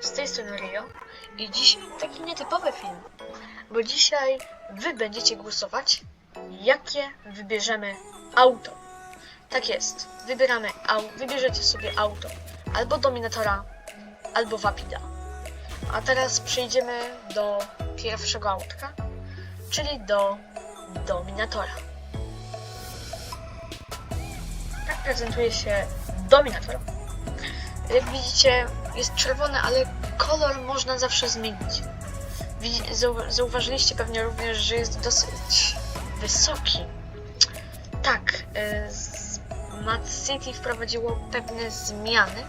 z tej strony Rio i dzisiaj taki nietypowy film, bo dzisiaj wy będziecie głosować, jakie wybierzemy auto. Tak jest, wybieramy au, wybierzecie sobie auto, albo Dominatora, albo Wapida. A teraz przejdziemy do pierwszego autka, czyli do Dominatora. Tak prezentuje się Dominator. Jak widzicie, jest czerwony, ale kolor można zawsze zmienić. Zauważyliście pewnie również, że jest dosyć wysoki. Tak, y, Mad City wprowadziło pewne zmiany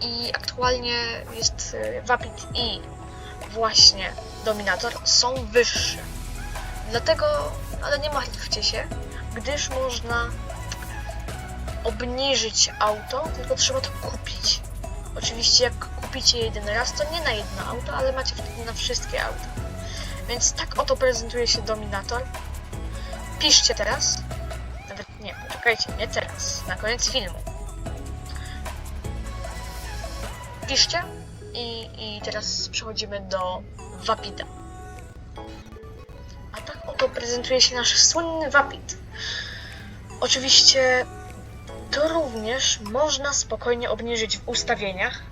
i aktualnie jest y, Vapid i właśnie Dominator są wyższe. Dlatego, ale nie martwcie się, gdyż można obniżyć auto, tylko trzeba to kupić. Oczywiście jak kupicie je jeden raz, to nie na jedno auto, ale macie wtedy na wszystkie auta. Więc tak oto prezentuje się Dominator. Piszcie teraz. Nawet nie, poczekajcie, nie teraz. Na koniec filmu. Piszcie i, i teraz przechodzimy do Wapida. A tak oto prezentuje się nasz słynny Wapid. Oczywiście to również można spokojnie obniżyć w ustawieniach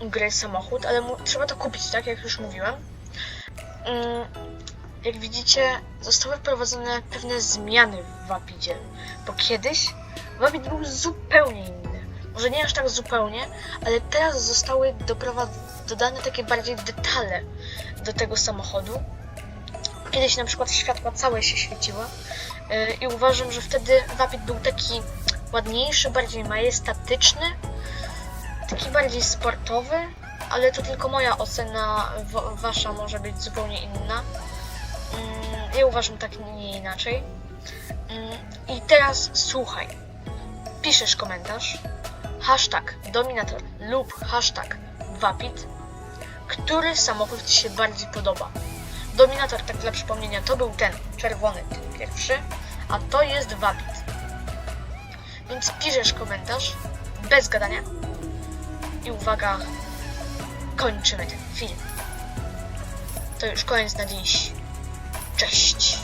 gry samochód, ale trzeba to kupić, tak jak już mówiłem. Mm, Jak widzicie, zostały wprowadzone pewne zmiany w Wapidzie, bo kiedyś Wapid był zupełnie inny. Może nie aż tak zupełnie, ale teraz zostały dodane takie bardziej detale do tego samochodu. Kiedyś na przykład światła całe się świeciły yy, i uważam, że wtedy Wapid był taki ładniejszy, bardziej majestatyczny, taki bardziej sportowy, ale to tylko moja ocena, wasza może być zupełnie inna. Mm, Ja uważam tak, nie inaczej. Mm, I teraz słuchaj. Piszesz komentarz, hashtag dominator lub hashtag wapit, który samochód Ci się bardziej podoba. Dominator, tak dla przypomnienia, to był ten czerwony, ten pierwszy, a to jest wapit. Więc piszesz komentarz bez gadania. I uwaga, kończymy ten film. To już koniec na dziś. Cześć.